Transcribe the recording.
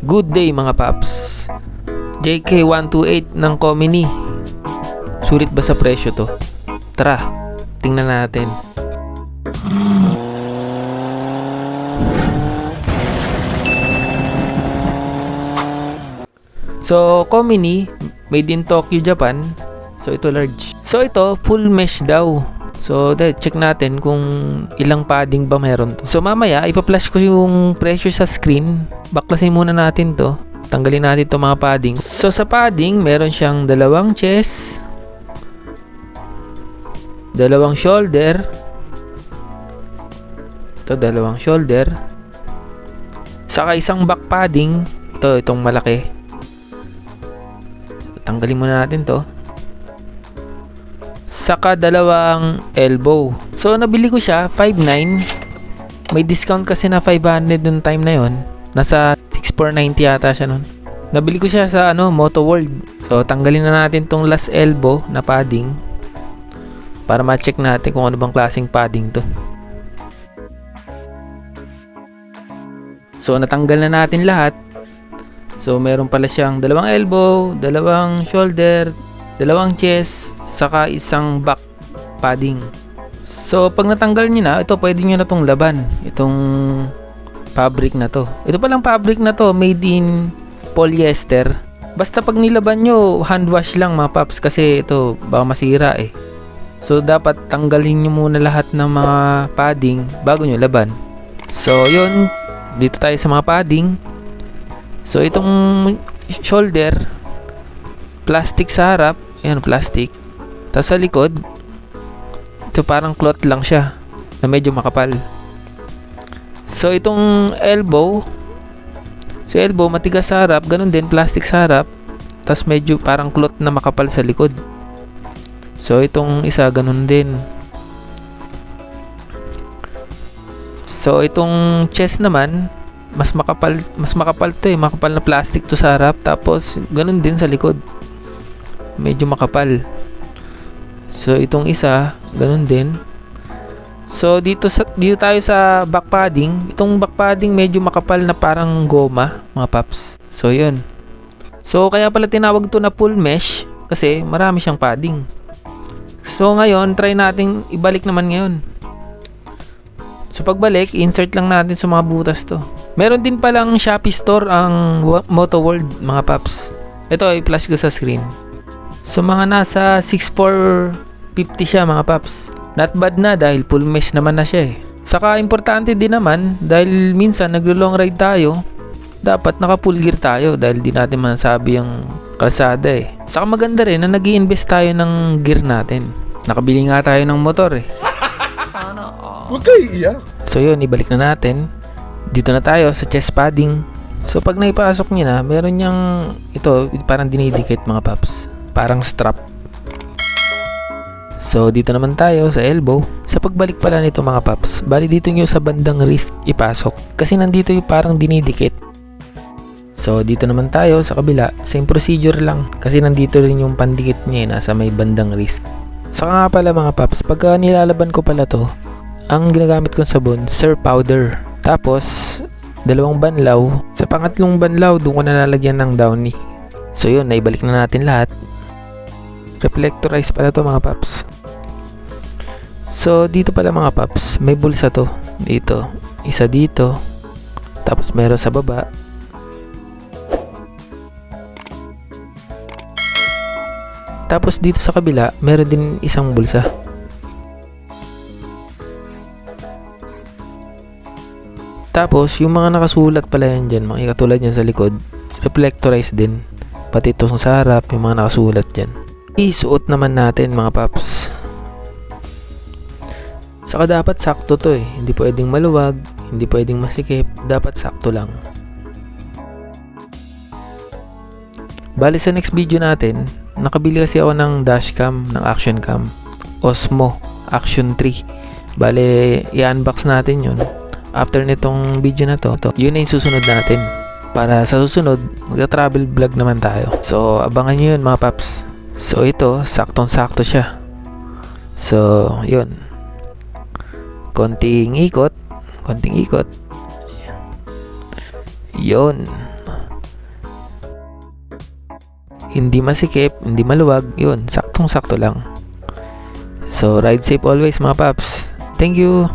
Good day mga paps. JK128 ng Comini. Sulit ba sa presyo to? Tara, tingnan natin. So, Comini, made in Tokyo, Japan. So, ito large. So, ito, full mesh daw. So, de, check natin kung ilang padding ba meron to. So, mamaya, ipa-flash ko yung presyo sa screen. Baklasin muna natin to. Tanggalin natin to mga padding. So, sa padding, meron siyang dalawang chest, dalawang shoulder, ito, dalawang shoulder, saka isang back padding, ito, itong malaki. Tanggalin muna natin to saka dalawang elbow. So, nabili ko siya, 5.9. May discount kasi na 500 nung time na yon. Nasa 6,490 yata siya nun. Nabili ko siya sa ano, Moto World. So, tanggalin na natin tong last elbow na padding para ma-check natin kung ano bang klaseng padding to. So, natanggal na natin lahat. So, meron pala siyang dalawang elbow, dalawang shoulder, dalawang chest, saka isang back padding. So, pag natanggal nyo na, ito pwede nyo na tong laban. Itong fabric na to. Ito palang fabric na to, made in polyester. Basta pag nilaban nyo, hand wash lang mga paps kasi ito baka masira eh. So, dapat tanggalin nyo muna lahat ng mga padding bago nyo laban. So, yun. Dito tayo sa mga padding. So, itong shoulder, plastic sa harap. Ayan, plastic. Tapos sa likod, ito parang cloth lang siya na medyo makapal. So, itong elbow, sa elbow, matigas sa harap, ganun din, plastic sa harap. Tapos medyo parang cloth na makapal sa likod. So, itong isa, ganun din. So, itong chest naman, mas makapal, mas makapal to eh. Makapal na plastic to sa harap. Tapos, ganun din sa likod. Medyo makapal. So, itong isa, ganun din. So, dito, sa, dito tayo sa back padding. Itong back padding medyo makapal na parang goma, mga paps. So, yun. So, kaya pala tinawag to na full mesh kasi marami siyang padding. So, ngayon, try nating ibalik naman ngayon. So, pagbalik, insert lang natin sa mga butas to. Meron din palang Shopee store ang Moto World, mga paps. Ito, i-flash ko sa screen. So, mga nasa 6,450 siya, mga paps. Not bad na dahil full mesh naman na siya eh. Saka importante din naman dahil minsan naglo-long ride tayo, dapat naka full gear tayo dahil di natin masabi yung kalsada eh. Saka maganda rin na nag invest tayo ng gear natin. Nakabili nga tayo ng motor eh. Huwag kayo iiyak. So yun, ibalik na natin. Dito na tayo sa chest padding. So pag naipasok niya na, meron niyang ito, parang dinidikit mga paps. Parang strap. So dito naman tayo sa elbow. Sa pagbalik pala nito mga paps, bali dito nyo sa bandang wrist ipasok. Kasi nandito yung parang dinidikit. So dito naman tayo sa kabila, same procedure lang. Kasi nandito rin yung pandikit niya eh, nasa may bandang wrist. Saka nga pala mga paps, pagka nilalaban ko pala to, ang ginagamit kong sabon, Sir Powder. Tapos, dalawang banlaw. Sa pangatlong banlaw, doon ko na lalagyan ng downy. So yun, naibalik na natin lahat. Reflectorize pala to mga paps. So, dito pala mga paps, may bulsa to. Dito. Isa dito. Tapos meron sa baba. Tapos dito sa kabila, meron din isang bulsa. Tapos, yung mga nakasulat pala yan dyan, mga katulad yan sa likod, reflectorize din. Pati itong sa harap, yung mga nakasulat dyan. Isuot naman natin mga paps. Saka dapat sakto to eh. Hindi pwedeng maluwag, hindi pwedeng masikip, dapat sakto lang. Bali sa next video natin, nakabili kasi ako ng dashcam, ng action cam. Osmo Action 3. Bale, i-unbox natin yun. After nitong video na to, to yun na yung susunod natin. Para sa susunod, magta-travel vlog naman tayo. So, abangan nyo yun mga paps. So ito, saktong-sakto siya. So, yun. Konting ikot, konting ikot. Yun. Hindi masikip, hindi maluwag, yun, saktong-sakto lang. So, ride safe always mga paps. Thank you.